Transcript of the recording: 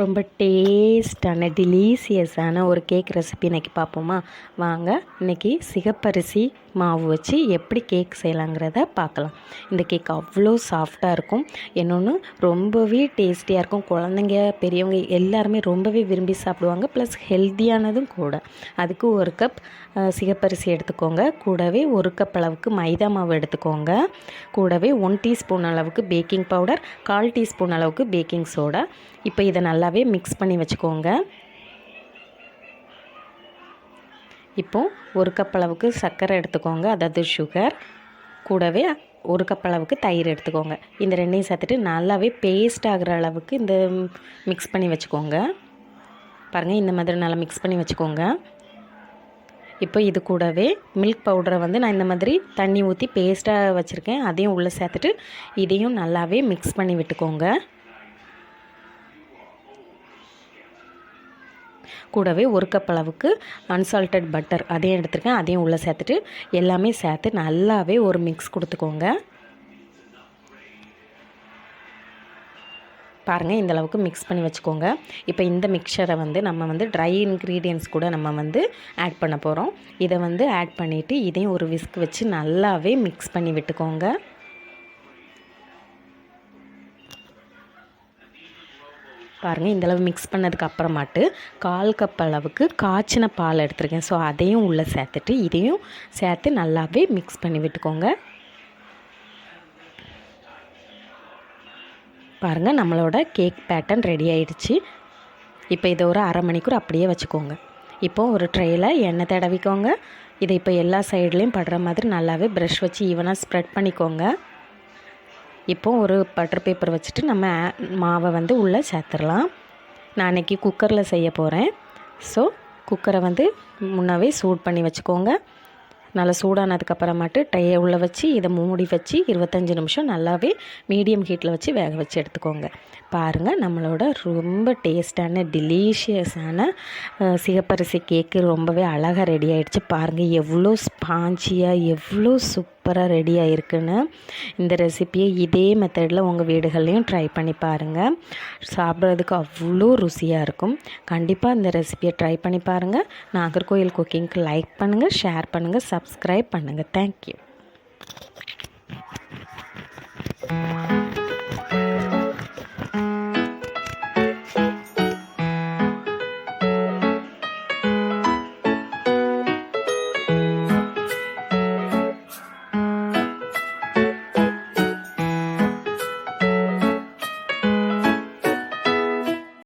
ரொம்ப டேஸ்டான டெலீசியஸான ஒரு கேக் ரெசிபி இன்றைக்கி பார்ப்போமா? வாங்க இன்றைக்கி சிகப்பரிசி மாவு வச்சு எப்படி கேக் செய்யலாங்கிறத பார்க்கலாம். இந்த கேக் அவ்வளோ சாஃப்டாக இருக்கும். இன்னொன்று ரொம்பவே டேஸ்டியாக இருக்கும். குழந்தைங்க பெரியவங்க எல்லாருமே ரொம்பவே விரும்பி சாப்பிடுவாங்க. ப்ளஸ் ஹெல்த்தியானதும் கூட. அதுக்கு ஒரு கப் சிகப்பரிசி எடுத்துக்கோங்க. கூடவே ஒரு கப் அளவுக்கு மைதா மாவு எடுத்துக்கோங்க. கூடவே ஒன் டீஸ்பூன் அளவுக்கு பேக்கிங் பவுடர் கால் டீஸ்பூன் அளவுக்கு பேக்கிங் சோடா இப்போ இதை நல்லா நல்லாவே மிக்ஸ் பண்ணி வச்சுக்கோங்க. இப்போது ஒரு கப் அளவுக்கு சர்க்கரை எடுத்துக்கோங்க. அதாவது சுகர் கூடவே ஒரு கப் அளவுக்கு தயிர் எடுத்துக்கோங்க. இந்த ரெண்டையும் சேர்த்துட்டு நல்லாவே பேஸ்ட் ஆகிற அளவுக்கு இந்த மிக்ஸ் பண்ணி வச்சுக்கோங்க. பாருங்கள் இந்த மாதிரி நல்லா மிக்ஸ் பண்ணி வச்சுக்கோங்க. இப்போ இது கூடவே மில்க் பவுடரை வந்து நான் இந்த மாதிரி தண்ணி ஊற்றி பேஸ்ட்டாக வச்சுருக்கேன். அதையும் உள்ளே சேர்த்துட்டு இதையும் நல்லாவே மிக்ஸ் பண்ணி விட்டுக்கோங்க. கூடவே ஒரு கப் அளவுக்கு அன்சால்டட் பட்டர் அதையும் எடுத்துருக்கேன் அதையும் உள்ளே சேர்த்துட்டு எல்லாமே சேர்த்து நல்லாவே ஒரு மிக்ஸ் கொடுத்துக்கோங்க. பாருங்கள் இந்த அளவுக்கு மிக்ஸ் பண்ணி வச்சுக்கோங்க. இப்போ இந்த மிக்சரை வந்து நம்ம வந்து ட்ரை இன்க்ரீடியன்ஸ் கூட நம்ம வந்து ஆட் பண்ண போகிறோம் இதை வந்து ஆட் பண்ணிவிட்டு இதையும் ஒரு விஸ்க் வச்சு நல்லாவே மிக்ஸ் பண்ணி விட்டுக்கோங்க. பாருங்கள் இந்தளவு மிக்ஸ் பண்ணதுக்கு அப்புறமாட்டு கால் கப் அளவுக்கு காய்ச்சின பால் எடுத்துருக்கேன். ஸோ அதையும் உள்ளே சேர்த்துட்டு இதையும் சேர்த்து நல்லாவே மிக்ஸ் பண்ணி விட்டுக்கோங்க. பாருங்கள் நம்மளோட கேக் பேட்டர்ன் ரெடி ஆயிடுச்சு. இப்போ இதை ஒரு அரை மணிக்கூர் அப்படியே வச்சுக்கோங்க. இப்போது ஒரு ட்ரேயில் எண்ணெய் தடவிக்கோங்க. இதை இப்போ எல்லா சைட்லேயும் படுற மாதிரி நல்லாவே ப்ரஷ் வச்சு ஈவனாக ஸ்ப்ரெட் பண்ணிக்கோங்க. இப்போது ஒரு பட்டர் பேப்பர் வச்சுட்டு நம்ம மாவை வந்து உள்ளே சேர்த்துடலாம். நான் அன்றைக்கி குக்கரில் செய்ய போகிறேன் ஸோ குக்கரை வந்து முன்னாவே சூட் பண்ணி வச்சுக்கோங்க. நல்லா சூடானதுக்கப்புறமாட்டு டையை உள்ளே வச்சு இதை மூடி வச்சு இருபத்தஞ்சி நிமிஷம் நல்லாவே மீடியம் ஹீட்டில் வச்சு வேக வச்சு எடுத்துக்கோங்க. பாருங்கள் நம்மளோட ரொம்ப டேஸ்டான டெலீஷியஸான சிகப்பரிசி கேக்கு ரொம்பவே அழகாக ரெடி ஆகிடுச்சு பாருங்கள் எவ்வளோ ஸ்பாஞ்சியாக எவ்வளோ சூப்பராக ரெடி ஆகிருக்குன்னு இந்த ரெசிப்பியை இதே மெத்தடில் உங்கள் வீடுகள்லையும் ட்ரை பண்ணி பாருங்கள் சாப்பிட்றதுக்கு அவ்வளோ ருசியாக இருக்கும். கண்டிப்பாக இந்த ரெசிப்பியை ட்ரை பண்ணி பாருங்கள் நாகர்கோயில் குக்கிங்க்கு லைக் பண்ணுங்கள் ஷேர் பண்ணுங்கள் சப்ஸ்கிரைப் பண்ணுங்கள் தேங்க்யூ